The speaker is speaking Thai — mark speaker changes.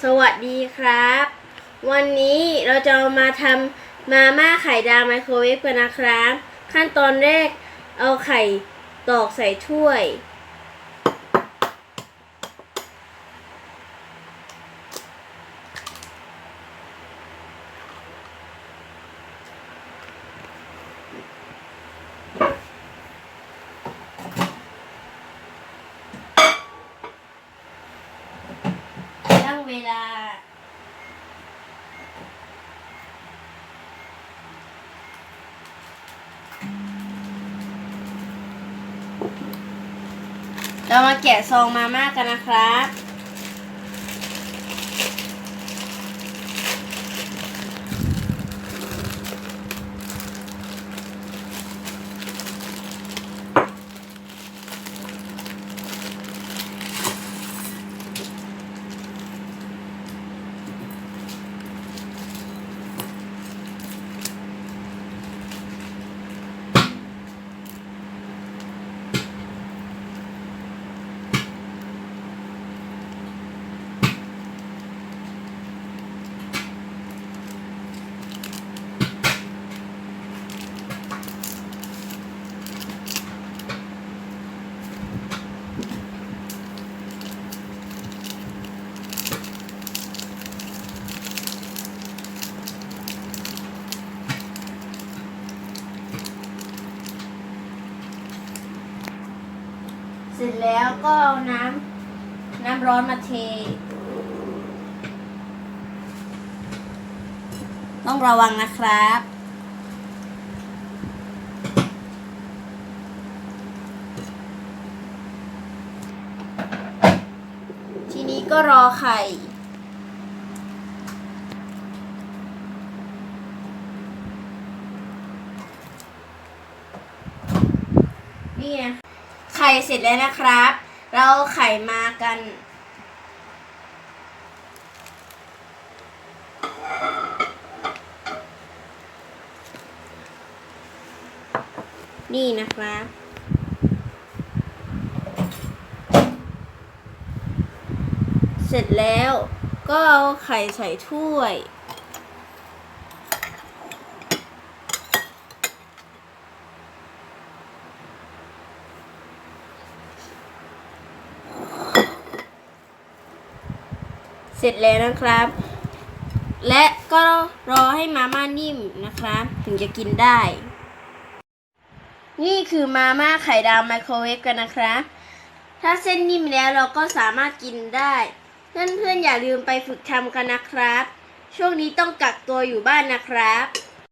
Speaker 1: สวัสดีครับ วันนี้เราจะมาทำมาม่าไข่ดาวไมโครเวฟกันนะครับ ขั้นตอนแรกเอาไข่ตอกใส่ถ้วย เวลา เรามาแกะซองมาม่ากันนะครับ เสร็จแล้วก็เอาน้ำน้ำร้อนมาเท ต้องระวังนะครับ ทีนี้ก็รอไข่นี่ไง ข่เสร็จแล้วนะครับ เราไข่มากัน นี่นะครับเสร็จแล้วก็เอาไข่ใส่ถ้วย เสร็จแล้วนะครับ และก็รอให้มาม่านิ่มนะครับ ถึงจะกินได้ นี่คือมาม่าไข่ดาวไมโครเวฟกันนะครับ ถ้าเส้นนิ่มแล้วเราก็สามารถกินได้เพื่อนๆอย่าลืมไปฝึกทำกันนะครับ ช่วงนี้ต้องกักตัวอยู่บ้านนะครับ